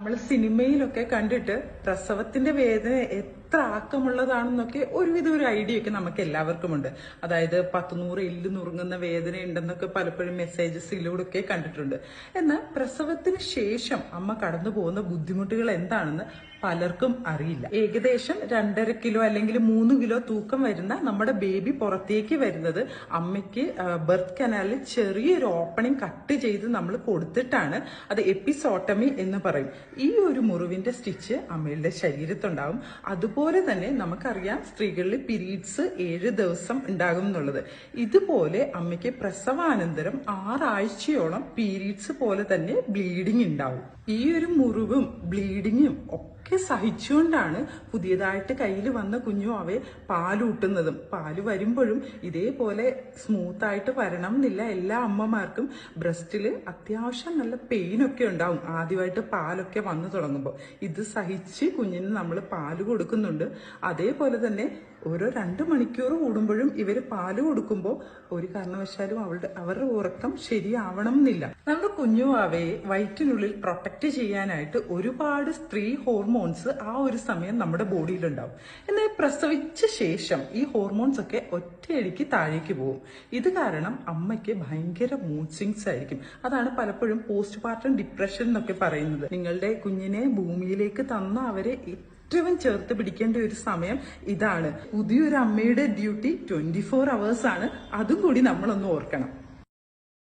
നമ്മൾ സിനിമയിലൊക്കെ കണ്ടിട്ട് പ്രസവത്തിന്റെ വേദന എത്ര ആക്കമുള്ളതാണെന്നൊക്കെ ഒരുവിധം ഒരു ഐഡിയ ഒക്കെ നമുക്ക് എല്ലാവർക്കും ഉണ്ട് അതായത് പത്ത് നൂറ് എല്ല് നുറുങ്ങുന്ന വേദന ഉണ്ടെന്നൊക്കെ പലപ്പോഴും മെസ്സേജസിലൂടെ ഒക്കെ കണ്ടിട്ടുണ്ട്. എന്നാൽ പ്രസവത്തിന് ശേഷം അമ്മ കടന്നു പോകുന്ന ബുദ്ധിമുട്ടുകൾ എന്താണെന്ന് പലർക്കും അറിയില്ല. ഏകദേശം രണ്ടര കിലോ അല്ലെങ്കിൽ മൂന്ന് കിലോ തൂക്കം വരുന്ന നമ്മുടെ ബേബി പുറത്തേക്ക് വരുന്നത് അമ്മയ്ക്ക് ബർത്ത് കനാലിൽ ചെറിയൊരു ഓപ്പണിംഗ് കട്ട് ചെയ്ത് നമ്മൾ കൊടുത്തിട്ടാണ്. അത് എപ്പിസോട്ടമി എന്ന് പറയും. ഈ ഒരു മുറിവിന്റെ സ്റ്റിച്ച് അമ്മയുടെ ശരീരത്തുണ്ടാവും. അതുപോലെ തന്നെ നമുക്കറിയാം സ്ത്രീകളിൽ പിരീഡ്സ് ഏഴ് ദിവസം ഉണ്ടാകും എന്നുള്ളത്. ഇതുപോലെ അമ്മയ്ക്ക് പ്രസവാനന്തരം ആറാഴ്ചയോളം പീരീഡ്സ് പോലെ തന്നെ ബ്ലീഡിംഗ് ഉണ്ടാവും. ഈ ഒരു മുറിവും ബ്ലീഡിങ്ങും ഒക്കെ സഹിച്ചുകൊണ്ടാണ് പുതിയതായിട്ട് കയ്യിൽ വന്ന കുഞ്ഞു അവയെ പാലൂട്ടുന്നതും. പാൽ വരുമ്പോഴും ഇതേപോലെ സ്മൂത്ത് ആയിട്ട് വരണം എന്നില്ല. എല്ലാ അമ്മമാർക്കും ബ്രസ്റ്റിൽ അത്യാവശ്യം നല്ല പെയിൻ ഒക്കെ ഉണ്ടാവും. ആദ്യമായിട്ട് പാലൊക്കെ വന്നു തുടങ്ങുമ്പോൾ. ഇത് സഹിച്ച് കുഞ്ഞിന് നമ്മൾ പാൽ കൊടുക്കുന്നുണ്ട്. അതേപോലെ തന്നെ ഓരോ രണ്ട് മണിക്കൂർ കൂടുമ്പോഴും ഇവർ പാൽ കൊടുക്കുമ്പോൾ ഒരു കാരണവശാലും അവളുടെ അവരുടെ ഉറക്കം ശരിയാവണം എന്നില്ല. നമ്മുടെ കുഞ്ഞു അവയെ വയറ്റിനുള്ളിൽ പ്രൊട്ടക്ട് ചെയ്യാനായിട്ട് ഒരുപാട് സ്ത്രീ ഹോർമോൺസ് ആ ഒരു സമയം നമ്മുടെ ബോഡിയിലുണ്ടാവും എന്നാൽ പ്രസവിച്ച ശേഷം ഈ ഹോർമോൺസ് ഒക്കെ ഒറ്റയടിക്ക് താഴേക്ക് പോകും ഇത് കാരണം അമ്മയ്ക്ക് ഭയങ്കര മൂഡ് സ്വിങ്സ് ആയിരിക്കും. അതാണ് പലപ്പോഴും പോസ്റ്റ് പാർട്ടം ഡിപ്രഷൻ എന്നൊക്കെ പറയുന്നത്. നിങ്ങളുടെ കുഞ്ഞിനെ ഭൂമിയിലേക്ക് തന്ന അവരെ ഏറ്റവും ചേർത്ത് പിടിക്കേണ്ട ഒരു സമയം ഇതാണ്. പുതിയൊരു അമ്മയുടെ ഡ്യൂട്ടി ട്വന്റി ഫോർ അവേഴ്സ് ആണ്. അതും കൂടി നമ്മളൊന്ന് ഓർക്കണം.